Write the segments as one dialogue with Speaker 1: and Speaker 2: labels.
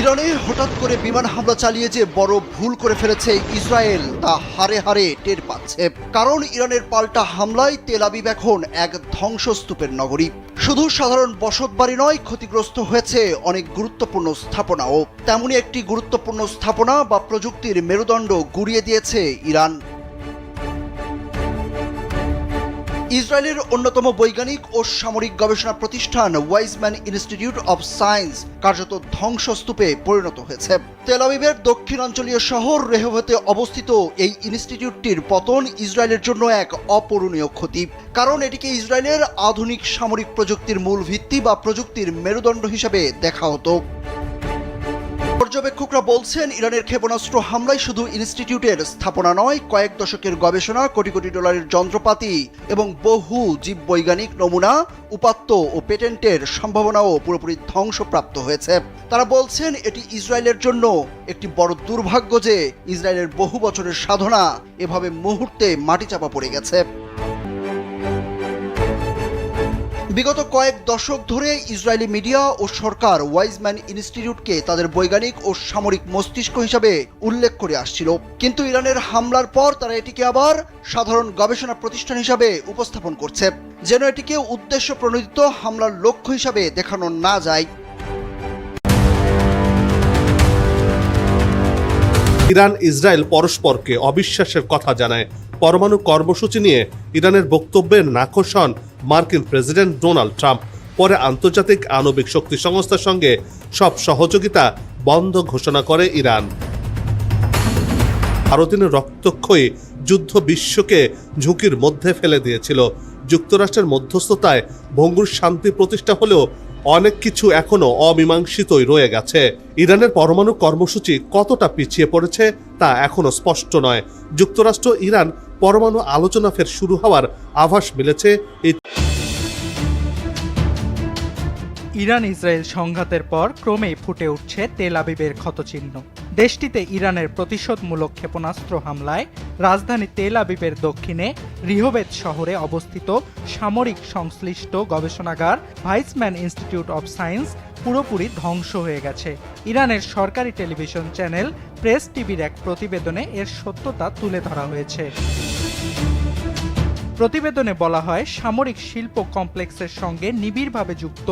Speaker 1: ইরানে হঠাৎ করে বিমান হামলা চালিয়ে যে বড় ভুল করে ফেলেছে ইসরায়েল, তা হারে হারে টের পাচ্ছে। কারণ ইরানের পাল্টা হামলায় তেল আবিব এখন এক ধ্বংসস্তূপের নগরী। শুধু সাধারণ বসতবাড়ি নয়, ক্ষতিগ্রস্ত হয়েছে অনেক গুরুত্বপূর্ণ স্থাপনাও। তেমনই একটি গুরুত্বপূর্ণ স্থাপনা বা প্রযুক্তির মেরুদণ্ড গুড়িয়ে দিয়েছে ইরান। ইসরায়েলের অন্যতম বৈজ্ঞানিক ও সামরিক গবেষণা প্রতিষ্ঠান ওয়াইজম্যান ইনস্টিটিউট অব সায়েন্স কার্যত ধ্বংসস্তূপে পরিণত হয়েছে। তেল আবিবের দক্ষিণাঞ্চলীয় শহর রেহভতে অবস্থিত এই ইনস্টিটিউটটির পতন ইসরায়েলের জন্য এক অপূরণীয় ক্ষতি। কারণ এটিকে ইসরায়েলের আধুনিক সামরিক প্রযুক্তির মূল ভিত্তি বা প্রযুক্তির মেরুদণ্ড হিসেবে দেখা হতো। পর্যবেক্ষকরা বলছেন, ইরানের ক্ষেপণাস্ত্র হামলায় শুধু ইনস্টিটিউটের স্থাপনা নয়, কয়েক দশকের গবেষণা কোটি কোটি ডলারের যন্ত্রপাতি এবং বহু জীববৈজ্ঞানিক নমুনা, উপাত্ত ও পেটেন্টের সম্ভাবনাও পুরোপুরি ধ্বংসপ্রাপ্ত হয়েছে। তারা বলছেন, এটি ইসরায়েলের জন্য একটি বড় দুর্ভাগ্য যে ইসরায়েলের বহু বছরের সাধনা এভাবে মুহূর্তে মাটি চাপা পড়ে গেছে। বিগত কয়েক দশক ধরে ইসরায়েলি মিডিয়া ও সরকার ওয়াইজম্যান ইনস্টিটিউটকে তাদের বৈজ্ঞানিক ও সামরিক মস্তিষ্ক হিসাবে উল্লেখ করে আসছিল। কিন্তু ইরানের হামলার পর তারা এটিকে আবার সাধারণ গবেষণা প্রতিষ্ঠান হিসাবে উপস্থাপন করছে, যেন এটিকে উদ্দেশ্য প্রণোদিত হামলার লক্ষ্য হিসাবে দেখানো না যায়।
Speaker 2: ইরান ইসরায়েল পরস্পরকে অবিশ্বাসের কথা জানায় পরমাণু কর্মসূচি নিয়ে ইরানের বক্তব্যের নাকশ হন মার্কিন প্রেসিডেন্ট ডোনাল্ড ট্রাম্প। পরে আন্তর্জাতিক আণবিক শক্তি সংস্থার সঙ্গে সব সহযোগিতা বন্ধ ঘোষণা করে ইরান। ভারতীয় রক্তক্ষয়ী যুদ্ধ বিশ্বকে ঝুঁকির মধ্যে ফেলে দিয়েছিল। যুক্তরাষ্ট্রের মধ্যস্থতায় ভঙ্গুর শান্তি প্রতিষ্ঠা হলেও অনেক কিছু এখনও অমীমাংসিতই রয়ে গেছে। ইরানের পরমাণু কর্মসূচি কতটা পিছিয়ে পড়েছে তা এখনও স্পষ্ট নয়। যুক্তরাষ্ট্র ইরান পরমাণু আলোচনা ফের শুরু হওয়ার আভাস মিলেছে।
Speaker 3: ইরান ইসরায়েল সংঘাতের পর ক্রমেই ফুটে উঠছে তেল আবিবের ক্ষতচিহ্ন। দেশটিতে ইরানের প্রতিশোধমূলক ক্ষেপণাস্ত্র হামলায় রাজধানী তেল আবিবের দক্ষিণে রিহোবেদ শহরে অবস্থিত সামরিক সংশ্লিষ্ট গবেষণাগার ভাইসম্যান ইনস্টিটিউট অব সায়েন্স পুরোপুরি ধ্বংস হয়ে গেছে। ইরানের সরকারি টেলিভিশন চ্যানেল প্রেস টিভির এক প্রতিবেদনে এর সত্যতা তুলে ধরা হয়েছে। প্রতিবেদনে বলা হয়, সামরিক শিল্প কমপ্লেক্সের সঙ্গে নিবিড়ভাবে যুক্ত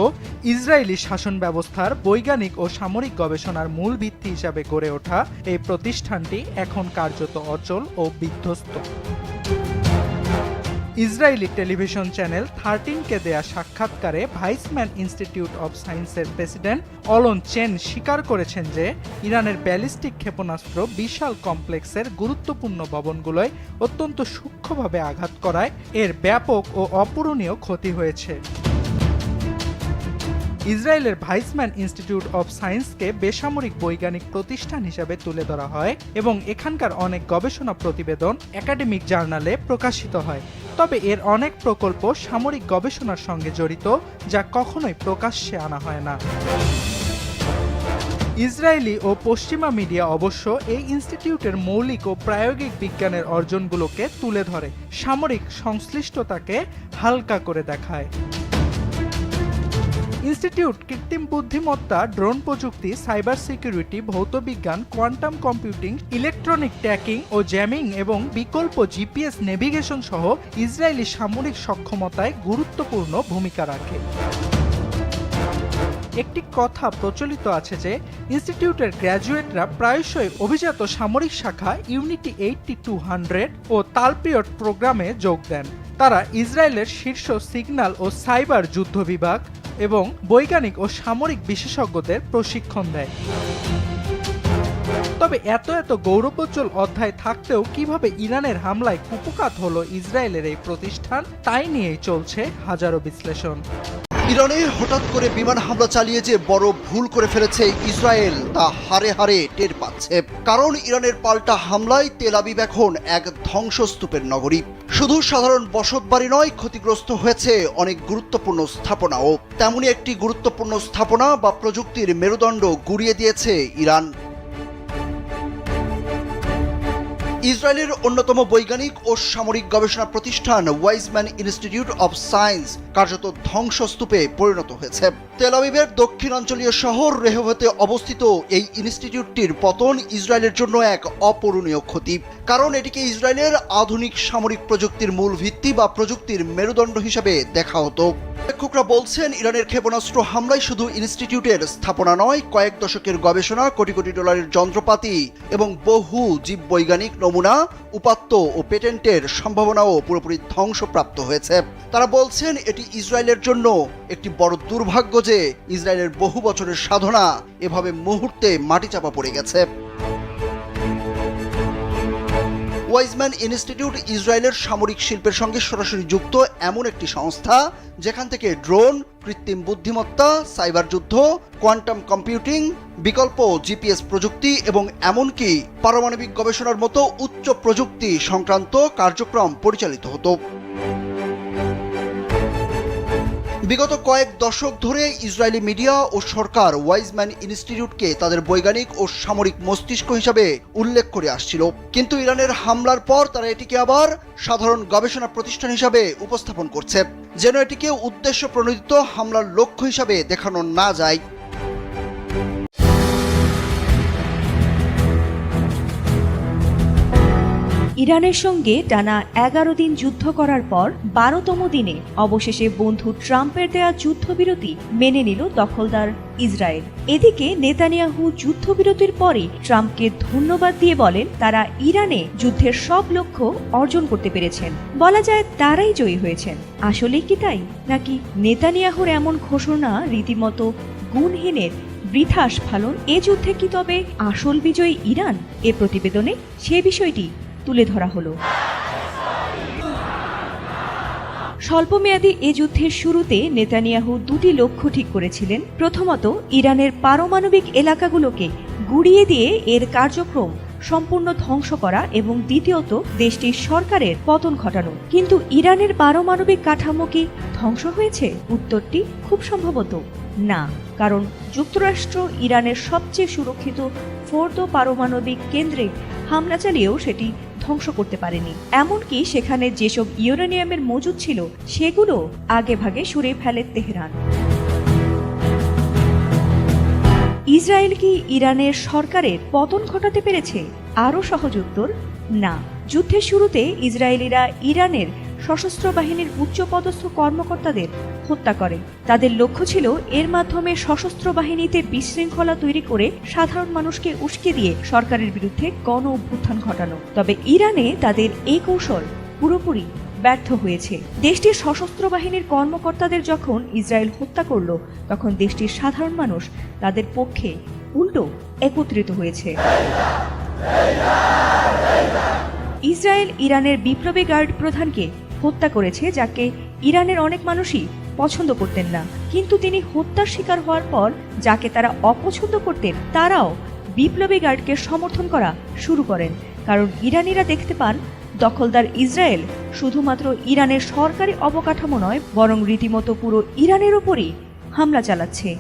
Speaker 3: ইসরায়েলি শাসন ব্যবস্থার বৈজ্ঞানিক ও সামরিক গবেষণার মূল ভিত্তি হিসাবে গড়ে ওঠা এই প্রতিষ্ঠানটি এখন কার্যত অচল ও বিধ্বস্ত। ইসরায়েলি টেলিভিশন চ্যানেল থার্টিনকে দেয়া সাক্ষাৎকারে ভাইসম্যান ইনস্টিটিউট অব সায়েন্সের প্রেসিডেন্ট অলন চেন স্বীকার করেছেন যে ইরানের ব্যালিস্টিক ক্ষেপণাস্ত্র বিশাল কমপ্লেক্সের গুরুত্বপূর্ণ ভবনগুলোয় অত্যন্ত সূক্ষ্মভাবে আঘাত করায়। এর ব্যাপক ও অপূরণীয় ক্ষতি হয়েছে। ইসরায়েলের ভাইসম্যান ইনস্টিটিউট অব সায়েন্সকে বেসামরিক বৈজ্ঞানিক প্রতিষ্ঠান হিসাবে তুলে ধরা হয় এবং এখানকার অনেক গবেষণা প্রতিবেদন একাডেমিক জার্নালে প্রকাশিত হয়। তবে এর অনেক প্রকল্প সামরিক গবেষণার সঙ্গে জড়িত, যা কখনোই প্রকাশ্যে আনা হয় না। ইসরায়েলি ও পশ্চিমা মিডিয়া অবশ্য এই ইনস্টিটিউটের মৌলিক ও প্রায়োগিক বিজ্ঞানের অর্জনগুলোকে তুলে ধরে, সামরিক সংশ্লিষ্টতাকে হালকা করে দেখায়। ইনস্টিটিউট কৃত্রিম বুদ্ধিমত্তা, ড্রোন প্রযুক্তি, সাইবার সিকিউরিটি ভৌতবিজ্ঞান কোয়ান্টাম কম্পিউটিং, ইলেকট্রনিক ট্র্যাকিং ও জ্যামিং এবং বিকল্প জিপিএস নেভিগেশন সহ ইসরায়েলি সামরিক সক্ষমতায় গুরুত্বপূর্ণ ভূমিকা রাখে। একটি কথা প্রচলিত আছে যে, ইনস্টিটিউটের গ্র্যাজুয়েটরা প্রায়শই অভিজাত সামরিক শাখা ইউনিটি এইটটি টু হান্ড্রেড ও তালপিয়ট প্রোগ্রামে যোগ দেন। তারা ইসরায়েলের শীর্ষ সিগন্যাল ও সাইবার যুদ্ধ বিভাগ এবং বৈজ্ঞানিক ও সামরিক বিশেষজ্ঞদের প্রশিক্ষণ দেয়। তবে এত এত গৌরবোজ্জ্বল অধ্যায় থাকতেও কীভাবে ইরানের হামলায় কুপকাত হলো ইসরায়েলের এই প্রতিষ্ঠান, তাই নিয়েই চলছে হাজারো বিশ্লেষণ।
Speaker 1: ইরানে হঠাৎ করে বিমান হামলা চালিয়ে যে বড় ভুল করে ফেলেছে ইসরায়েল। তা হারে হারে টের পাচ্ছে। কারণ ইরানের পাল্টা হামলায় তেল আবিব এখন এক ধ্বংসস্তূপের নগরী। শুধু সাধারণ বসতবাড়ি নয়, ক্ষতিগ্রস্ত হয়েছে অনেক গুরুত্বপূর্ণ স্থাপনাও। তেমনই একটি গুরুত্বপূর্ণ স্থাপনা বা প্রযুক্তির মেরুদণ্ড গুড়িয়ে দিয়েছে ইরান। ইসরায়েলের অন্যতম বৈজ্ঞানিক ও সামরিক গবেষণা প্রতিষ্ঠান ওয়াইজম্যান ইনস্টিটিউট অব সায়েন্স কার্যত ধ্বংসস্তূপে পরিণত হয়েছে। তেল আবিবের দক্ষিণাঞ্চলীয় শহর রেহভতে অবস্থিত এই ইনস্টিটিউটটির পতন ইসরায়েলের জন্য এক অপূরণীয় ক্ষতি। কারণ এটিকে ইসরায়েলের আধুনিক সামরিক প্রযুক্তির মূল ভিত্তি বা প্রযুক্তির মেরুদণ্ড হিসেবে দেখা হতো। লেখকরা বলছেন, ইরানের ক্ষেপণাস্ত্র হামলায় শুধু ইনস্টিটিউটের স্থাপনা নয়, কয়েক দশকের গবেষণা কোটি কোটি ডলারের যন্ত্রপাতি এবং বহু জীববৈজ্ঞানিক নমুনা, উপাত্ত ও পেটেন্টের সম্ভাবনাও পুরোপুরি ধ্বংসপ্রাপ্ত হয়েছে। তারা বলছেন, এটি ইসরায়েলের জন্য একটি বড় দুর্ভাগ্য যে ইসরায়েলের বহু বছরের সাধনা এভাবে মুহূর্তে মাটি চাপা পড়ে গেছে। ওয়াইজম্যান ইনস্টিটিউট ইসরায়েলের সামরিক শিল্পের সঙ্গে সরাসরি যুক্ত এমন একটি সংস্থা, যেখান থেকে ড্রোন, কৃত্রিম বুদ্ধিমত্তা, সাইবার যুদ্ধ, কোয়ান্টাম কম্পিউটিং, বিকল্প জিপিএস প্রযুক্তি এবং এমনকি পারমাণবিক গবেষণার মতো উচ্চ প্রযুক্তি সংক্রান্ত কার্যক্রম পরিচালিত হতো। বিগত কয়েক দশক ধরে ইসরায়েলি মিডিয়া ও সরকার ওয়াইজম্যান ইনস্টিটিউটকে তাদের বৈজ্ঞানিক ও সামরিক মস্তিষ্ক হিসাবে উল্লেখ করে আসছিল। কিন্তু ইরানের হামলার পর তারা এটিকে আবার সাধারণ গবেষণা প্রতিষ্ঠান হিসাবে উপস্থাপন করছে, যেন এটিকে উদ্দেশ্য প্রণোদিত হামলার লক্ষ্য হিসাবে দেখানো না যায়।
Speaker 4: ইরানের সঙ্গে টানা এগারো দিন যুদ্ধ করার পর বারোতম দিনে অবশেষে বন্ধু ট্রাম্পের দেয়া যুদ্ধবিরতি মেনে নিল দখলদার ইসরায়েল। এদিকে নেতানিয়াহু যুদ্ধবিরতির পরই ট্রাম্পকে ধন্যবাদ দিয়ে বলেন, তারা ইরানে যুদ্ধের সব লক্ষ্য অর্জন করতে পেরেছেন। বলা যায় তারাই জয়ী হয়েছেন। আসলেই কি তাই? নাকি নেতানিয়াহুর এমন ঘোষণা রীতিমতো গুণহীনের বৃথা স্ফালন এ যুদ্ধে কি তবে আসল বিজয়ী ইরান? এ প্রতিবেদনে সে বিষয়টি তুলে ধরা হলো। স্বল্পমেয়াদী এ যুদ্ধের শুরুতে নেতানিয়াহু দুটি লক্ষ্য ঠিক করেছিলেন। প্রথমত, ইরানের পারমাণবিক এলাকাগুলোকে গুড়িয়ে দিয়ে এর কার্যক্রম সম্পূর্ণ ধ্বংস করা এবং দ্বিতীয়ত, দেশটির সরকারের পতন ঘটানো। কিন্তু ইরানের পারমাণবিক কাঠামো কি ধ্বংস হয়েছে? উত্তরটি খুব সম্ভবত না, কারণ যুক্তরাষ্ট্র ইরানের সবচেয়ে সুরক্ষিত ফোর্দো পারমাণবিক কেন্দ্রে হামলা চালিয়েও সেটি ধ্বংস করতে পারেনি। এমনকি সেখানে যেসব ইউরেনিয়ামের মজুদ ছিল, সেগুলো আগে ভাগে সরিয়ে ফেলে তেহরান। ইসরায়েল কি ইরানের সরকারের পতন ঘটাতে পেরেছে? আরও সহজ উত্তর, না। যুদ্ধের শুরুতে ইসরায়েলিরা ইরানের সশস্ত্র বাহিনীর উচ্চপদস্থ কর্মকর্তাদের হত্যা করে। তাদের লক্ষ্য ছিল এর মাধ্যমে সশস্ত্র বাহিনীতে বিশৃঙ্খলা তৈরি করে সাধারণ মানুষকে উস্কে দিয়ে সরকারের বিরুদ্ধে গণ অভ্যুত্থান ঘটানো। তবে ইরানে তাদের এই কৌশল পুরোপুরি ব্যর্থ হয়েছে। দেশটির সশস্ত্র বাহিনীর কর্মকর্তাদের যখন ইসরায়েল হত্যা করল, তখন দেশটির সাধারণ মানুষ তাদের পক্ষে উল্টো একত্রিত হয়েছে। ইসরায়েল ইরানের বিপ্লবী গার্ড প্রধানকে হত্যা করেছে যাকে ইরানের অনেক মানুষই পছন্দ করতেন না। কিন্তু তিনি হত্যার শিকার হওয়ার পর যাকে তারা অপছন্দ করতেন, তারাও বিপ্লবী গার্ডকে সমর্থন করা শুরু করেন। কারণ ইরানিরা দেখতে পান, দখলদার ইসরায়েল শুধুমাত্র ইরানের সরকারি অবকাঠামো নয়, বরং রীতিমতো পুরো ইরানের ওপরই হামলা চালাচ্ছে।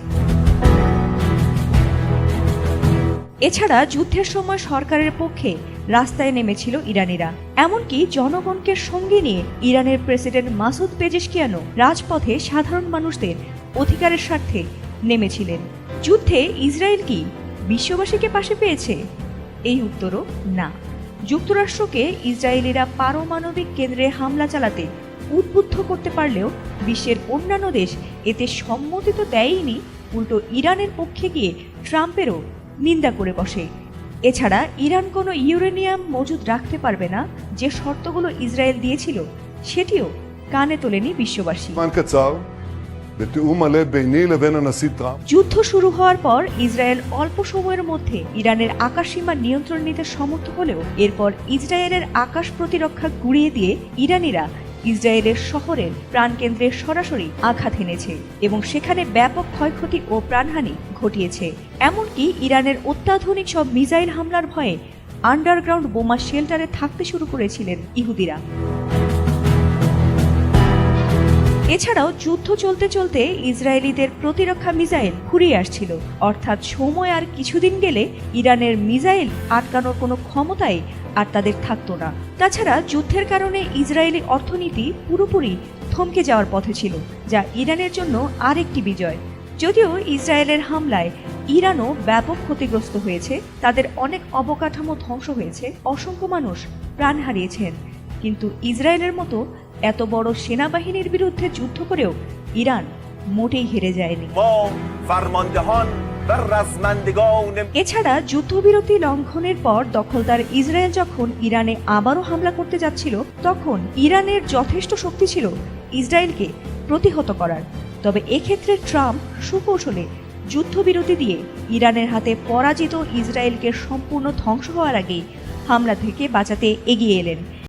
Speaker 4: এছাড়া যুদ্ধের সময় সরকারের পক্ষে রাস্তায় নেমেছিল ইরানিরা। এমনকি জনগণকে সঙ্গে নিয়ে ইরানের প্রেসিডেন্ট মাসুদ পেজেশকিয়ানো রাজপথে সাধারণ মানুষদের অধিকারের স্বার্থে নেমেছিলেন। যুদ্ধে ইসরায়েল কি বিশ্ববাসীকে পাশে পেয়েছে? এই উত্তরও না। যুক্তরাষ্ট্রকে ইসরায়েলিরা পারমাণবিক কেন্দ্রে হামলা চালাতে উদ্বুদ্ধ করতে পারলেও বিশ্বের অন্যান্য দেশ এতে সম্মতি তো দেয়নি উল্টো ইরানের পক্ষে গিয়ে ট্রাম্পেরও নিন্দা করে বসে। এছাড়া ইরান কোনো ইউরেনিয়াম মজুদ রাখতে পারবে না যে শর্তগুলো ইসরায়েল দিয়েছিল সেটিও কানে তোলেনি বিশ্ববাসী। যুদ্ধ শুরু হওয়ার পর ইসরায়েল অল্প সময়ের মধ্যে ইরানের আকাশসীমা নিয়ন্ত্রণ নিতে সমর্থ হলেও এরপর ইসরায়েলের আকাশ প্রতিরক্ষা গুড়িয়ে দিয়ে ইরানিরা ইসরায়েলের শহরের প্রাণকেন্দ্রে সরাসরি আঘাত এনেছে এবং সেখানে ব্যাপক ক্ষয়ক্ষতি ও প্রাণহানি ঘটিয়েছে। এমনকি ইরানের অত্যাধুনিক সব মিসাইল হামলার ভয়ে আন্ডারগ্রাউন্ড বোমা শেল্টারে থাকতে শুরু করেছিলেন ইহুদিরা। এছাড়াও যুদ্ধ চলতে চলতে ইসরায়েলিদের প্রতিরক্ষা মিসাইল ফুরিয়ে আসছিল। অর্থাৎ সময় আর কিছুদিন গেলে ইরানের মিসাইল আটকানোর কোনো ক্ষমতাই আর তাদের থাকতো না। তাছাড়া যুদ্ধের কারণে ইসরায়েলি অর্থনীতি পুরোপুরি থমকে যাওয়ার পথে ছিল, যা ইরানের জন্য আরেকটি বিজয়। যদিও ইসরায়েলের হামলায় ইরানও ব্যাপক ক্ষতিগ্রস্ত হয়েছে, তাদের অনেক অবকাঠামো ধ্বংস হয়েছে, অসংখ্য মানুষ প্রাণ হারিয়েছেন। কিন্তু ইসরায়েলের মতো এত বড় সেনাবাহিনীর বিরুদ্ধে যুদ্ধ করেও ইরান মোটেই হেরে যায়নি। এছাড়া যুদ্ধবিরতি লঙ্ঘনের পর দখলদার ইসরায়েল যখন ইরানে আবারও হামলা করতে যাচ্ছিল, তখন ইরানের যথেষ্ট শক্তি ছিল ইসরায়েলকে প্রতিহত করার। তবে এক্ষেত্রে ট্রাম্প সুকৌশলে যুদ্ধবিরতি দিয়ে ইরানের হাতে পরাজিত ইসরায়েলকে সম্পূর্ণ ধ্বংস হওয়ার আগে হামলা থেকে বাঁচাতে এগিয়ে এলেন।